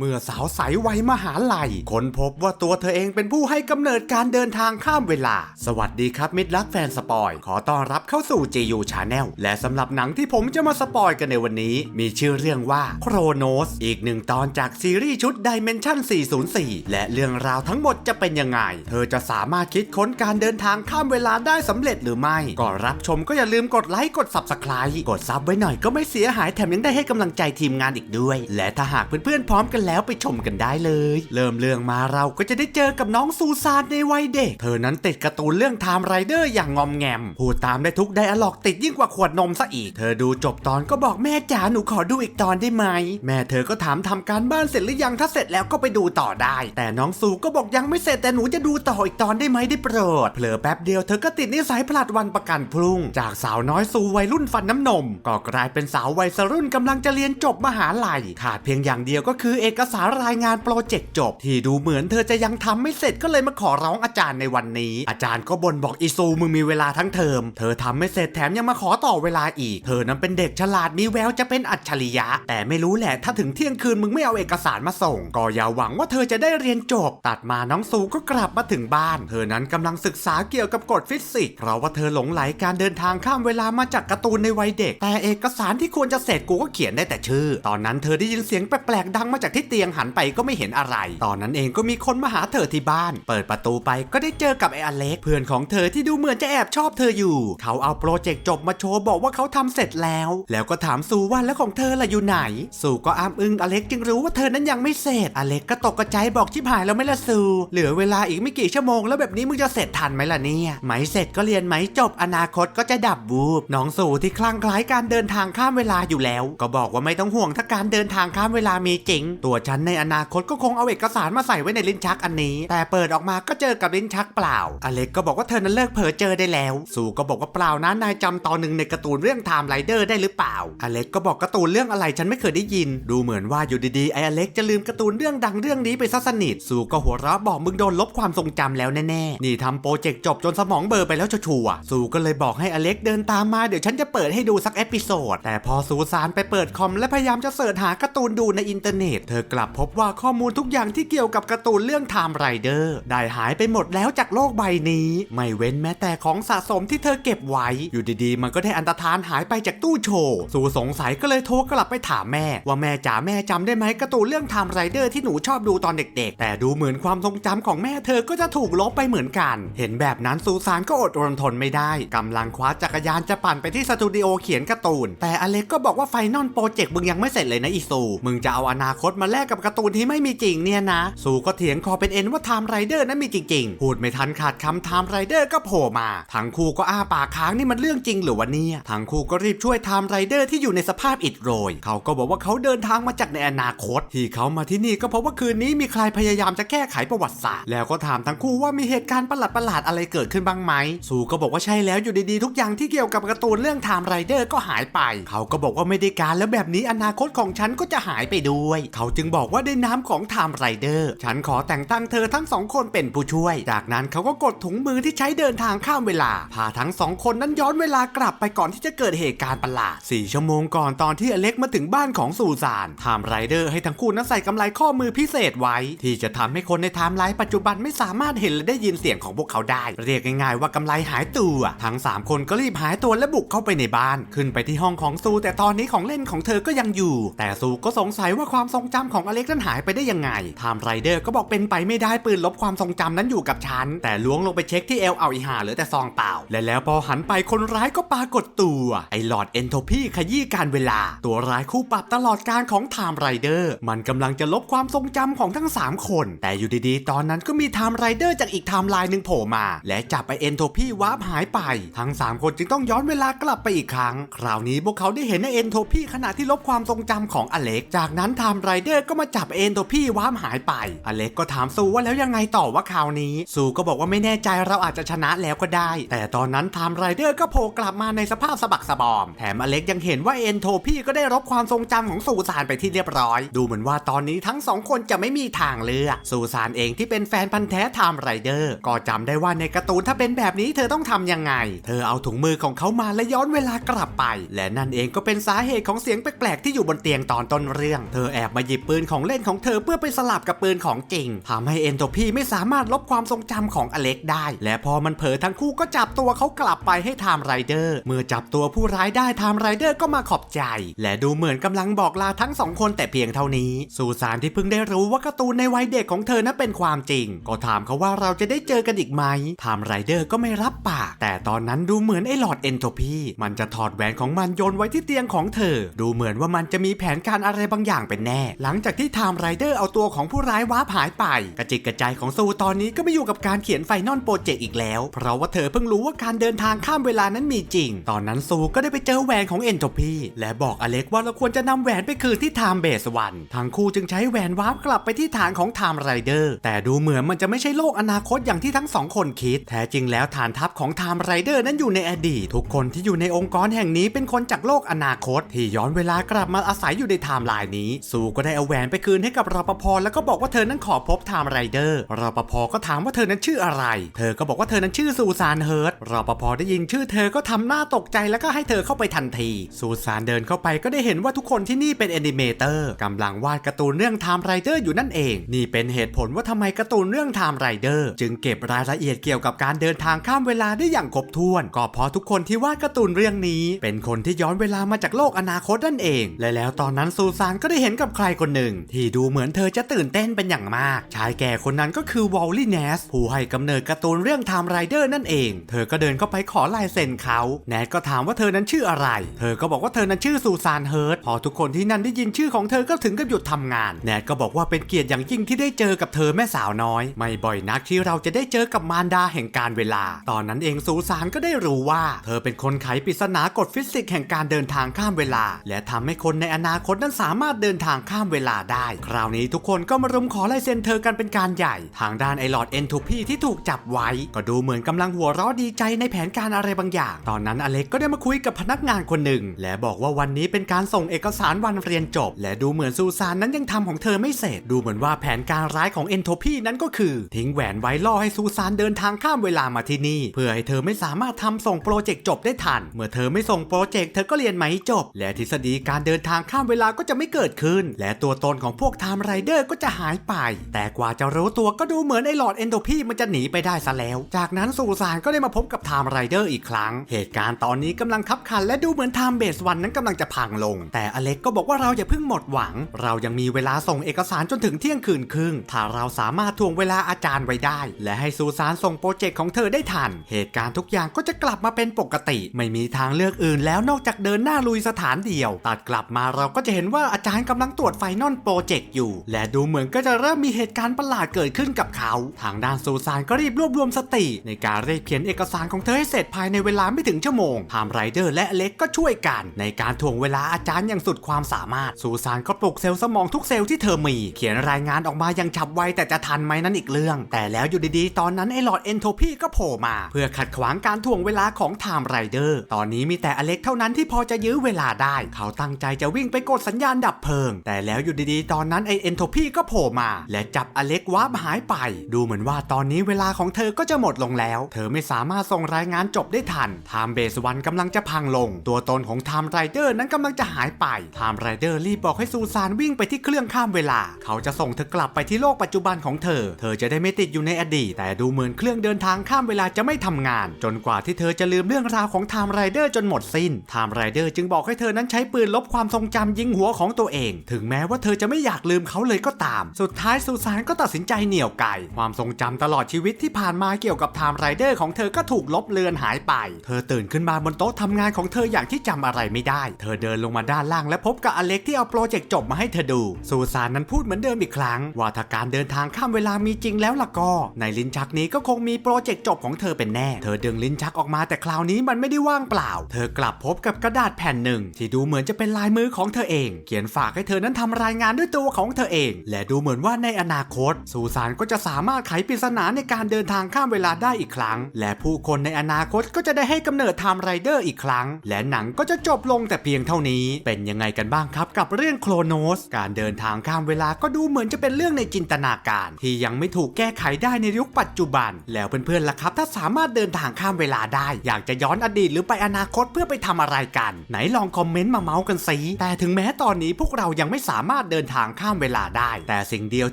เมื่อสาวใสวัยมหาลัยค้นพบว่าตัวเธอเองเป็นผู้ให้กำเนิดการเดินทางข้ามเวลา สวัสดีครับมิตรรักแฟนสปอย ขอต้อนรับเข้าสู่ GU Channel และสำหรับหนังที่ผมจะมาสปอยกันในวันนี้ มีชื่อเรื่องว่า Chronos อีกหนึ่งตอนจากซีรีส์ชุด Dimension 404 และเรื่องราวทั้งหมดจะเป็นยังไง เธอจะสามารถคิดค้นการเดินทางข้ามเวลาได้สำเร็จหรือไม่ก่อนรับชมก็อย่าลืมกดไลค์กด Subscribe กดซับไว้หน่อยก็ไม่เสียหายแถมยังได้ให้กำลังใจทีมงานอีกด้วย และถ้าหากเพื่อนๆพร้อมกันแล้วไปชมกันได้เลย เริ่มเรื่องมาเราก็จะได้เจอกับน้องซูซานในวัยเด็ก เธอนั้นติดการ์ตูนเรื่องไทม์ไรเดอร์อย่างงอมแงม พูดตามได้ทุกไดอะล็อกติดยิ่งกว่าขวดนมซะอีก เธอดูจบตอนก็บอกแม่จ๋าหนูขอดูอีกตอนได้ไหม แม่เธอก็ถามทำการบ้านเสร็จหรือยังถ้าเสร็จแล้วก็ไปดูต่อได้ แต่น้องซูก็บอกยังไม่เสร็จแต่หนูจะดูต่ออีกตอนได้ไหมได้โปรดเผลอแป๊บเดียวเธอก็ติดนิสัยผลัดวันประกันพรุ่ง จากสาวน้อยสู่วัยรุ่นฟันน้ำนม ก็กลายเป็นสาววัยรุ่นกำลังจะเรียนจบมหาลัยขาดเพียงอย่างเดียวก็คือเอกกสารรายงานโปรเจกต์จบ ที่ดูเหมือนเธอจะยังทำไม่เสร็จก็เลยมาขอร้องอาจารย์ในวันนี้ อาจารย์ก็บ่นบอกอีซูมึงมีเวลาทั้งเทอม เธอทำไม่เสร็จแถมยังมาขอต่อเวลาอีก เธอนั้นเป็นเด็กฉลาดมีแววจะเป็นอัจฉริยะ แต่ไม่รู้แหละถ้าถึงเที่ยงคืนมึงไม่เอาเอกสารมาส่ง ก็อย่าหวังว่าเธอจะได้เรียนจบ ตัดมาน้องซูก็กลับมาถึงบ้าน เธอนั้นกำลังศึกษาเกี่ยวกับกฎฟิสิกส์เพราะว่าเธอหลงไหลการเดินทางข้ามเวลามาจากการ์ตูนในวัยเด็ก แต่เอกสารที่ควรจะเสร็จกูก็เขียนได้แต่ชื่อ ตอนนั้นเธอได้ยินเสียงแปลกๆดังมาจากที่เตียงหันไปก็ไม่เห็นอะไร ตอนนั้นเองก็มีคนมาหาเธอที่บ้าน เปิดประตูไปก็ได้เจอกับไอ้อเล็ก เพื่อนของเธอที่ดูเหมือนจะแอบชอบเธออยู่ เขาเอาโปรเจกต์จบมาโชว์บอกว่าเขาทำเสร็จแล้ว แล้วก็ถามซูว่าแล้วของเธอล่ะอยู่ไหนซูก็อ้ามอึ้งอเล็กจึงรู้ว่าเธอนั้นยังไม่เสร็จ อเล็กก็ตกกระจายบอกชิบหายแล้วไม่ละซูเหลือเวลาอีกไม่กี่ชั่วโมงแล้วแบบนี้มึงจะเสร็จทันไหมล่ะเนี่ยไหมเสร็จก็เรียนไหมจบอนาคตก็จะดับบูบน้องซูที่คลั่งไคล้ายการเดินทางข้ามเวลาอยู่แล้ว ก็บอกว่าไม่ต้องห่วงถ้าการเดินทางข้ามเวลามีจริงตัวฉันในอนาคตก็คงเอาเอกสารมาใส่ไว้ในลิ้นชักอันนี้ แต่เปิดออกมาก็เจอกับลิ้นชักเปล่า อเล็กก็บอกว่าเธอนั้นเลิกเผลอเจอได้แล้วซูก็บอกว่าเปล่านะนายจำตอนหนึ่งในการ์ตูนเรื่องไทม์ไรเดอร์ได้หรือเปล่า อเล็กก็บอกการ์ตูนเรื่องอะไรฉันไม่เคยได้ยิน ดูเหมือนว่าอยู่ดีๆไออเล็กจะลืมการ์ตูนเรื่องดังเรื่องนี้ไปซะสนิทซูก็หัวเราะบอกมึงโดนลบความทรงจำแล้วแน่ๆ นี่ทำโปรเจกต์จบจนสมองเบลอไปแล้วชัวร์ๆซูก็เลยบอกให้อเล็กเดินตามมาเดี๋ยวฉันจะเปิดให้ดูสักเอพิโซดแต่พอซูซานไปเปิดคอมและพยายามจะเสิร์ชหาการ์ตูนดูในอินเทอร์เน็ตเธธอกลับพบว่าข้อมูลทุกอย่างที่เกี่ยวกับการ์ตูนเรื่องไทม์ไรเดอร์ได้หายไปหมดแล้วจากโลกใบนี้ ไม่เว้นแม้แต่ของสะสมที่เธอเก็บไว้ อยู่ดีๆ มันก็ได้อันตรธานหายไปจากตู้โชว์ซูสงสัยก็เลยโทรกลับไปถามแม่ ว่าแม่จ๋าแม่จำได้ไหมการ์ตูนเรื่องไทม์ไรเดอร์ที่หนูชอบดูตอนเด็กๆ แต่ดูเหมือนความทรงจำของแม่เธอก็จะถูกลบไปเหมือนกัน เห็นแบบนั้นซูซานก็อดรนทนไม่ได้กำลังคว้าจักรยานจะปั่นไปที่สตูดิโอเขียนการ์ตูนแต่อเล็กก็บอกว่าไฟนอลโปรเจกต์มึงยังไม่เสร็จเลยนะอีซูมึงจะเอาอนาคตมาแลกกับการ์ตูนที่ไม่มีจริงเนี่ยนะซูก็เถียงคอเป็นเอ็นว่าไทม์ไรเดอร์นั้นมีจริงๆ พูดไม่ทันขาดคำไทม์ไรเดอร์ก็โผล่มา ทั้งคู่ก็อ้าปากค้างนี่มันเรื่องจริงหรือวะเนี่ย ทั้งคู่ก็รีบช่วยไทม์ไรเดอร์ที่อยู่ในสภาพอิดโรย เขาก็บอกว่าเขาเดินทางมาจากในอนาคต ที่เขามาที่นี่ก็เพราะว่าคืนนี้มีใครพยายามจะแก้ไขประวัติศาสตร์ แล้วก็ถามทั้งคู่ว่ามีเหตุการณ์ประหลาดๆอะไรเกิดขึ้นบ้างไหมซูก็บอกว่าใช่แล้วอยู่ดีๆทุกอย่างที่เกี่ยวกับการ์ตูนเรื่องไทม์ไรเดอร์ก็หายไป เขาก็บอกว่าไม่ได้การแล้วแบบนี้อนาคตของฉันก็จะหายไปด้วย เขาจึงบอกว่าได้น้ำของไทม์ไรเดอร์ ฉันขอแต่งตั้งเธอทั้งสองคนเป็นผู้ช่วย จากนั้นเขาก็กดถุงมือที่ใช้เดินทางข้ามเวลา พาทั้งสองคนนั้นย้อนเวลากลับไปก่อนที่จะเกิดเหตุการณ์ประหลาดสี่ชั่วโมงก่อนตอนที่อเล็กมาถึงบ้านของซูซานไทม์ไรเดอร์ให้ทั้งคู่นั้นใส่กำไลข้อมือพิเศษไว้ ที่จะทำให้คนในไทม์ไลน์ปัจจุบันไม่สามารถเห็นและได้ยินเสียงของพวกเขาได้ เรียกง่ายๆว่ากำไลหายตัว ทั้งสามคนก็รีบหายตัวและบุกเข้าไปในบ้าน ขึ้นไปที่ห้องของซู แต่ตอนนี้ของเล่นของเธอก็ยังอยู่ แต่ซูก็สงสัยว่าความทรงจำของอเล็กนั้นหายไปได้ยังไงไทม์ไรเดอร์ก็บอกเป็นไปไม่ได้ปืนลบความทรงจำนั้นอยู่กับฉัน แต่ล้วงลงไปเช็คที่เอลเอาอีหาเหลือแต่ซองเปล่า และแล้วพอหันไปคนร้ายก็ปรากฏตัว ไอหลอดเอนโทพีขยี้การเวลา ตัวร้ายคู่ปรับตลอดการของไทม์ไรเดอร์มันกำลังจะลบความทรงจำของทั้ง 3 คน แต่อยู่ดีๆ ตอนนั้นก็มีไทม์ไรเดอร์จากอีกไทม์ไลน์หนึ่งโผล่มา และจับไปเอนโทพีวาร์ปหายไป ทั้ง 3 คนจึงต้องย้อนเวลากลับไปอีกครั้ง คราวนี้พวกเขาได้เห็นในเอนโทพีขณะที่ลบความทรงจำของอเล็ก จากนั้นไทม์ไรเดอร์ก็มาจับเอนโทพีว้าร์ปหายไป อเล็กก็ถามซูว่าแล้วยังไงต่อว่าคราวนี้ ซูก็บอกว่าไม่แน่ใจเราอาจจะชนะแล้วก็ได้ แต่ตอนนั้นไทม์ไรเดอร์ก็โผล่กลับมาในสภาพสะบักสะบอม แถมอเล็กยังเห็นว่าเอนโทพีก็ได้ลบความทรงจำของซูซานไปที่เรียบร้อย ดูเหมือนว่าตอนนี้ทั้งสองคนจะไม่มีทางเลือก ซูซานเองที่เป็นแฟนพันธ์แท้ไทม์ไรเดอร์ก็จำได้ว่าในการ์ตูนถ้าเป็นแบบนี้เธอต้องทำยังไง เธอเอาถุงมือของเขามาและย้อนเวลากลับไป และนั่นเองก็เป็นสาเหตุของเสียงแปลกๆที่อยู่บนเตียงตอนต้นเรื่อง เธอแอบมาหยิบปืนของเล่นของเธอเพื่อไปสลับกับปืนของจริงทำให้เอนโทรพีไม่สามารถลบความทรงจำของอเล็กได้ และพอมันเผลอทั้งคู่ก็จับตัวเขากลับไปให้ไทม์ไรเดอร์เมื่อจับตัวผู้ร้ายได้ไทม์ไรเดอร์ก็มาขอบใจ และดูเหมือนกำลังบอกลาทั้งสองคนแต่เพียงเท่านี้สุสานที่เพิ่งได้รู้ว่าการ์ตูนในวัยเด็กของเธอนั้นเป็นความจริง ก็ถามเขาว่าเราจะได้เจอกันอีกไหมไทม์ไรเดอร์ก็ไม่รับปากแต่ตอนนั้นดูเหมือนไอ้หลอดเอนโทรพีมันจะถอดแหวนของมันโยนไว้ที่เตียงของเธอ ดูเหมือนว่ามันจะมีแผนการอะไรบางอย่างเป็นแน่หลังจากที่ไทม์ไรเดอร์เอาตัวของผู้ร้ายว้าหายไป กระจิกกระใจของซูตอนนี้ก็ไม่อยู่กับการเขียนไฟนอลโปรเจกต์อีกแล้ว เพราะว่าเธอเพิ่งรู้ว่าการเดินทางข้ามเวลานั้นมีจริง ตอนนั้นซูก็ได้ไปเจอแหวนของเอนโทพีและบอกอเล็กว่าเราควรจะนำแหวนไปคืนที่ไทม์เบสวันทั้งคู่จึงใช้แหวนว้าร์ปกลับไปที่ฐานของไทม์ไรเดอร์แต่ดูเหมือนมันจะไม่ใช่โลกอนาคตอย่างที่ทั้งสองคนคิด แท้จริงแล้วฐานทัพของไทม์ไรเดอร์นั้นอยู่ในอดีตทุกคนที่อยู่ในองค์กรแห่งนี้เป็นคนจากโลกอนาคต ที่ย้อนเวลากลับมาอาศัยอยู่ในไทม์ไลน์นี้ซูก็ได้เอาแหวนไปคืนให้กับรปภแล้วก็บอกว่าเธอนั้นขอพบไทม์ไรเดอร์รปภก็ถามว่าเธอนั้นชื่ออะไร เธอก็บอกว่าเธอนั้นชื่อซูซานเฮิร์ตรปภได้ยินชื่อเธอก็ทำหน้าตกใจแล้วก็ให้เธอเข้าไปทันทีซูซานเดินเข้าไปก็ได้เห็นว่าทุกคนที่นี่เป็นแอนิเมเตอร์กำลังวาดการ์ตูนเรื่องไทม์ไรเดอร์อยู่นั่นเอง นี่เป็นเหตุผลว่าทำไมการ์ตูนเรื่องไทม์ไรเดอร์จึงเก็บรายละเอียดเกี่ยวกับการเดินทางข้ามเวลาได้อย่างครบถ้วน ก็เพราะทุกคนที่วาดการ์ตูนเรื่องนี้ เป็นคนที่ย้อนเวลามาจากโลกอนาคตนั่นเอง และแล้วตอนนั้นซูซานก็ได้เห็นกับใครคนหนึ่ง ที่ดูเหมือนเธอจะตื่นเต้นเป็นอย่างมาก ชายแก่คนนั้นก็คือวอลลี่เนสผู้ให้กำเนิดการ์ตูนเรื่องไทม์ไรเดอร์นั่นเอง เธอก็เดินเข้าไปขอลายเซ็นเขา แนทก็ถามว่าเธอนั้นชื่ออะไร เธอก็บอกว่าเธอนั้นชื่อซูซานเฮิร์ตพอทุกคนที่นั่นได้ยินชื่อของเธอก็ถึงกับหยุดทำงาน แนทก็บอกว่าเป็นเกียรติอย่างยิ่งที่ได้เจอกับเธอแม่สาวน้อย ไม่บ่อยนักที่เราจะได้เจอกับมารดาแห่งการเวลา ตอนนั้นเองซูซานก็ได้รู้ว่า เธอเป็นคนไขปริศนากฎฟิสิกส์แห่งการเดินทางข้ามเวลา และทำให้คนในอนาคตนั้นสามารถเดินทางข้ามเวลาได้ คราวนี้ทุกคนก็มารุมขอลายเซ็นเธอกันเป็นการใหญ่ ทางด้านไอหลอดเอนทูพีที่ถูกจับไว้ ก็ดูเหมือนกำลังหัวเราะดีใจในแผนการอะไรบางอย่าง ตอนนั้นอเล็กก็ได้มาคุยกับพนักงานคนหนึ่ง และบอกว่าวันนี้เป็นการส่งเอกสารวันเรียนจบ และดูเหมือนซูซานนั้นยังทำของเธอไม่เสร็จ ดูเหมือนว่าแผนการร้ายของเอนโทพีนั้นก็คือ ทิ้งแหวนไว้ล่อให้ซูซานเดินทางข้ามเวลามาที่นี่ เพื่อให้เธอไม่สามารถทำส่งโปรเจกต์จบได้ทัน เมื่อเธอไม่ส่งโปรเจกต์เธอก็เรียนไม่จบ และทฤษฎีการเดินทางข้ามเวลาก็จะไม่เกิดขึ้น และตัวตนของพวกไทม์ไรเดอร์ก็จะหายไป แต่กว่าจะรู้ตัวก็ดูเหมือนไอ้หลอดเอนโทพีมันจะหนีไปได้ซะแล้ว จากนั้นซูซานก็ได้มาพบกับไทม์ไรเดอร์อีกครั้ง เหตุการณ์ตอนนี้กำลังคับขันและดูเหมือนไทม์เบสวันนั้นกำลังจะพังลง แต่อเล็กก็บอกว่าเราอย่าเพิ่งหมดหวัง เรายังมีเวลาส่งเอกสารจนถึงเที่ยงคืนครึ่ง ถ้าเราสามารถทวงเวลาอาจารย์ไว้ได้ และให้ซูซานส่งโปรเจกต์ของเธอได้ทัน เหตุการณ์ทุกอย่างก็จะกลับมาเป็นปกติ ไม่มีทางเลือกอื่นแล้วนอกจากเดินหน้าลุยสถานเดียว ตัดกลับมาเราก็จะเห็นว่าอาจารย์กำลังตรวจไฟนอลโปรเจกต์อยู่ และดูเหมือนก็จะเริ่มมีเหตุการณ์ประหลาดเกิดขึ้นกับเขา ทางด้านซูซานก็รีบรวบรวมสติ ในการเรียกเขียนเอกสารของเธอให้เสร็จภายในเวลาไม่ถึงชั่วโมงไทม์ไรเดอร์และเล็กก็ช่วยกัน ในการถ่วงเวลาอาจารย์อย่างสุดความสามารถ ซูซานก็ปลุกเซลล์สมองทุกเซลล์ที่เธอมี เขียนรายงานออกมาอย่างฉับไวแต่จะทันไหมนั้นอีกเรื่อง แต่แล้วอยู่ดีๆ ตอนนั้นไอ้หลอดเอนโทรพีก็โผล่มา เพื่อขัดขวางการถ่วงเวลาของไทม์ไรเดอร์ตอนนี้มีแต่อเล็กเท่านั้นที่พอจะยื้อเวลาได้ เขาตั้งใจจะวิ่งไปกดสัญญาณดับเพลิง แต่แล้วอยู่ดีๆ ตอนนั้นไอเอนโทพีก็โผล่มา และจับอเล็กวาร์ปหายไป ดูเหมือนว่าตอนนี้เวลาของเธอก็จะหมดลงแล้ว เธอไม่สามารถส่งรายงานจบได้ทันไทม์เบสวันกำลังจะพังลง ตัวตนของไทม์ไรเดอร์นั้นกำลังจะหายไปไทม์ไรเดอร์รีบบอกให้ซูซานวิ่งไปที่เครื่องข้ามเวลา เขาจะส่งเธอกลับไปที่โลกปัจจุบันของเธอ เธอจะได้ไม่ติดอยู่ในอดีต แต่ดูเหมือนเครื่องเดินทางข้ามเวลาจะไม่ทำงาน จนกว่าที่เธอจะลืมเรื่องราวของไทม์ไรเดอร์จนหมดสิ้นไทม์ไรเดอร์จึงบอกให้เธอนั้นใช้ปืนลบความทรงจำยิงหัวของตัวเอง ถึงแม้ว่าเธอจะไม่อยากลืมเขาเลยก็ตาม สุดท้ายซูซานก็ตัดสินใจเหนี่ยวไก่ความทรงจำตลอดชีวิตที่ผ่านมาเกี่ยวกับไทม์ไรเดอร์ของเธอก็ถูกลบเลือนหายไป เธอตื่นขึ้นมาบนโต๊ะทำงานของเธออย่างที่จำอะไรไม่ได้ เธอเดินลงมาด้านล่างและพบกับอเล็กที่เอาโปรเจกต์จบมาให้เธอดูซูซานนั้นพูดเหมือนเดิมอีกครั้ง ว่าถ้าการเดินทางข้ามเวลามีจริงแล้วล่ะก็ ในลิ้นชักนี้ก็คงมีโปรเจกต์จบของเธอเป็นแน่ เธอดึงลิ้นชักออกมาแต่คราวนี้มันไม่ได้ว่างเปล่า เธอกลับพบกับกระดาษแผ่นหนึ่ง ที่ดูเหมือนจะเป็นลายมือของเธอเอง เขียนฝากให้เธอนั้นทำรายงานด้วยตัวของเธอเอง และดูเหมือนว่าในอนาคตซูซานก็จะสามารถไขปริศนาในการเดินทางข้ามเวลาได้อีกครั้ง และผู้คนในอนาคตก็จะได้ให้กำเนิดไทม์ไรเดอร์อีกครั้ง และหนังก็จะจบลงแต่เพียงเท่านี้ เป็นยังไงกันบ้างครับกับเรื่องโครโนส การเดินทางข้ามเวลาก็ดูเหมือนจะเป็นเรื่องในจินตนาการ ที่ยังไม่ถูกแก้ไขได้ในยุคปัจจุบัน แล้วเพื่อนๆล่ะครับ ถ้าสามารถเดินทางข้ามเวลาได้ อยากจะย้อนอดีตหรือไปอนาคตเพื่อไปทำอะไรกัน ไหนลองคอมเมนต์มาเมาส์กันสิแต่ถึงแม้ตอนนี้พวกเรายังไม่สามารถามารถเดินทางข้ามเวลาได้ แต่สิ่งเดียว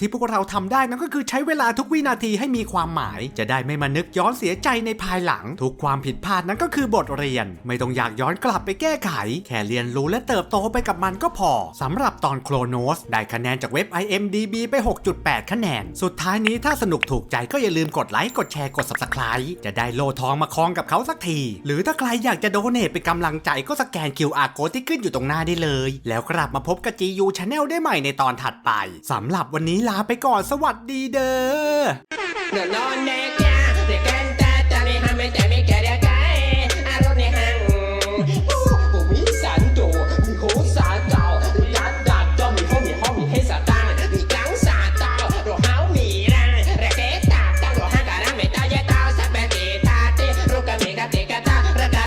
ที่พวกเราทำได้นั่นก็คือใช้เวลาทุกวินาทีให้มีความหมาย จะได้ไม่มานึกย้อนเสียใจในภายหลัง ทุกความผิดพลาดนั้นก็คือบทเรียน ไม่ต้องอยากย้อนกลับไปแก้ไข แค่เรียนรู้และเติบโตไปกับมันก็พอสำหรับตอนโครโนสได้คะแนนจากเว็บ IMDB ไป 6.8 คะแนน สุดท้ายนี้ถ้าสนุกถูกใจก็อย่าลืมกดไลค์กดแชร์กด subscribe จะได้โลทองมาคล้องกับเขาสักที หรือถ้าใครอยากจะโดเนทเป็นกำลังใจก็สแกน QR code ที่ขึ้นอยู่ตรงหน้าได้เลย แล้วกลับมาพบกับ GU Channel วได้ใหม่ในตอนถัดไปสำหรับวันนี้ลาไปก่อนสวัสดีเด้อ